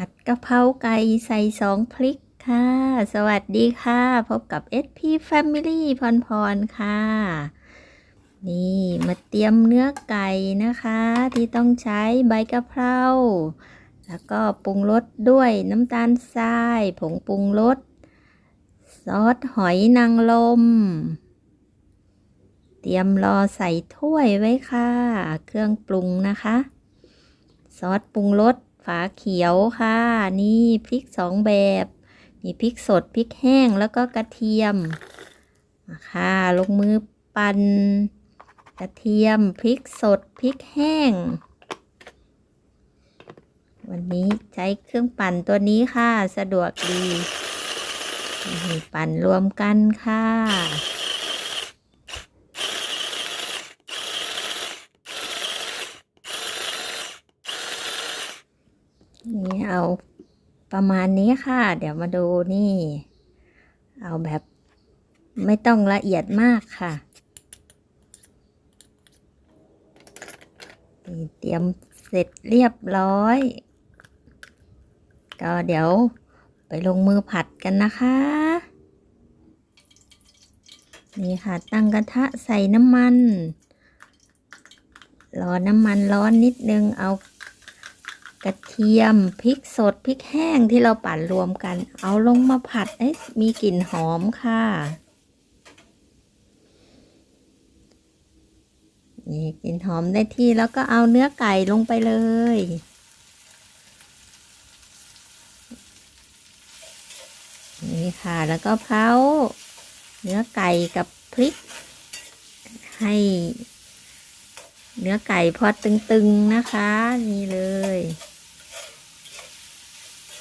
ผัดกะเพราไก่ใส่สองพริกค่ะ สวัสดีค่ะ พบกับ SP Family พรพรค่ะ นี่มาเตรียมเนื้อไก่นะคะ ที่ต้องใช้ใบกะเพรา แล้วก็ปรุงรสด้วยน้ำตาลทราย ผงปรุงรสซอสหอยนางรมเตรียมรอใส่ถ้วยไว้ค่ะ เครื่องปรุงนะคะ ซอสปรุงรส ฝาเขียวค่ะ นี่พริกสองแบบมีพริกสดพริกแห้งแล้วก็กระเทียมค่ะลงมือปั่นกระเทียมพริกสดพริกแห้ง วันนี้ใช้เครื่องปั่นตัวนี้ค่ะ สะดวกดี ปั่นรวมกันค่ะ นี่เอาประมาณนี้ค่ะ เดี๋ยวมาดูนี่ เอาแบบไม่ต้องละเอียดมากค่ะเตรียมเสร็จเรียบร้อย ก็เดี๋ยวไปลงมือผัดกันนะคะ นี่ค่ะตั้งกระทะใส่น้ำมัน รอน้ำมันร้อนนิดนึงเอา กระเทียมพริกสดพริกแห้งที่เราปั่นรวมกัน เอาลงมาผัดให้มีกลิ่นหอมค่ะ นี่กลิ่นหอมได้ที่แล้วก็เอาเนื้อไก่ลงไปเลย นี่ค่ะแล้วก็เพราเนื้อไก่กับพริก ให้ เนื้อไก่พอตึงๆนะคะ นี่เลย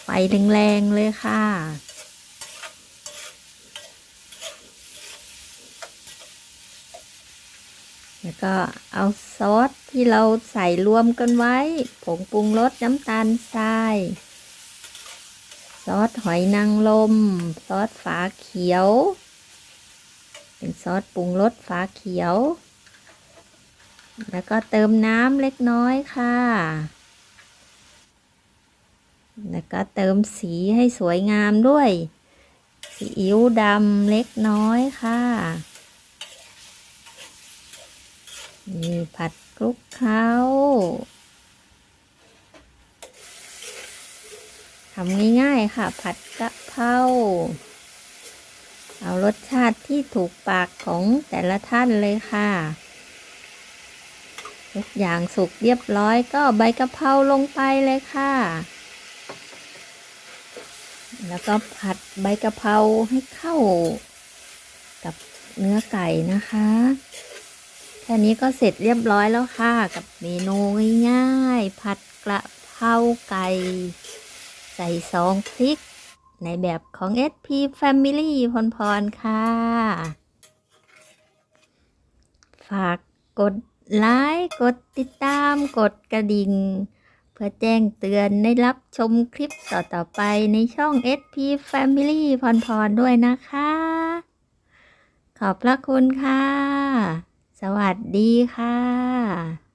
ไฟแรงๆเลยค่ะ แล้วก็เอาซอสที่เราใส่รวมกันไว้ ผงปรุงรสน้ำตาลทราย ซอสหอยนางรมซอสฝาเขียว เป็นซอสปรุงรสฝาเขียว แล้วก็เติมน้ำเล็กน้อยค่ะ แล้วก็เติมสีให้สวยงามด้วยสีอิ๊วดำเล็กน้อยค่ะนี่ผัดคลุกเคล้าทำง่ายๆค่ะ ผัดกะเพราเอารสชาติที่ถูกปากของแต่ละท่านเลยค่ะ ทุกอย่างสุกเรียบร้อยก็ใบกะเพราลงไปเลยค่ะ แล้วก็ผัดใบกะเพราให้เข้า กับเนื้อไก่นะคะ แค่นี้ก็เสร็จเรียบร้อยแล้วค่ะ กับเมนูง่ายๆ ผัดกระเพราไก่ ใส่ซองพริก ในแบบของ SP Family พรพรค่ะ ฝากกด ไลค์กดติดตามกดกระดิ่ง เพื่อแจ้งเตือนได้รับชมคลิปต่อๆไปในช่อง SP Family พรพรด้วยนะคะ ขอบพระคุณค่ะ สวัสดีค่ะ